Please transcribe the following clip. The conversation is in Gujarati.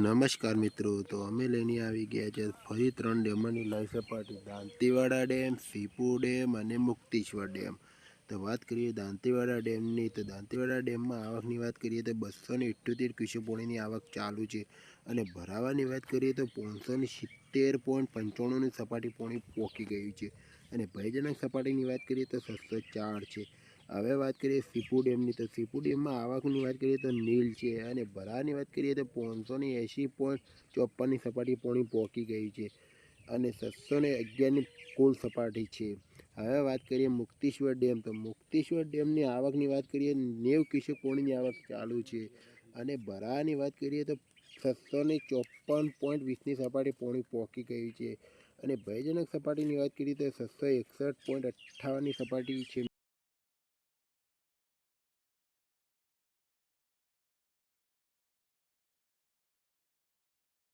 નમસ્કાર મિત્રો, તો અમે લઈને આવી ગયા છે ફરી ત્રણ ડેમોની લાઈવ સપાટી. દાંતીવાડા ડેમ, સીપુ ડેમ અને મુક્તિશ્વર ડેમ. તો વાત કરીએ દાંતીવાડા ડેમની, તો દાંતીવાડા ડેમમાં આવકની વાત કરીએ તો બસો ને ઇઠ્યોતેર ક્યુસેક પાણીની આવક ચાલુ છે. અને ભરાવાની વાત કરીએ તો પાંચસો ને સિત્તેર પોઈન્ટ પંચાણુંની સપાટી પાણી પહોંચી ગયું છે. અને ભયજનક સપાટીની વાત કરીએ તો છસો ચાર છે. હવે વાત કરીએ સીપુ ડેમની. તો સીપુ ડેમમાં આવકની વાત કરીએ તો નીલ છે અને ભરાની વાત કરીએ તો પાંચસો ને એંશી પોઈન્ટ ચોપ્પનની સપાટી પોણી પહોંચી ગઈ છે અને છસો ને અગિયારની કુલ સપાટી છે. હવે વાત કરીએ મુક્તિશ્વર ડેમ. તો મુક્તિશ્વર ડેમની આવકની વાત કરીએ નેવ ક્યુસેક પોણીની આવક ચાલુ છે અને ભરાની વાત કરીએ તો છસો ને ચોપ્પન પોઈન્ટ વીસની સપાટી પોણી પહોંચી ગઈ છે. અને ભયજનક સપાટીની વાત કરીએ તો છસો એકસઠ પોઈન્ટ અઠ્ઠાવનની સપાટી છે.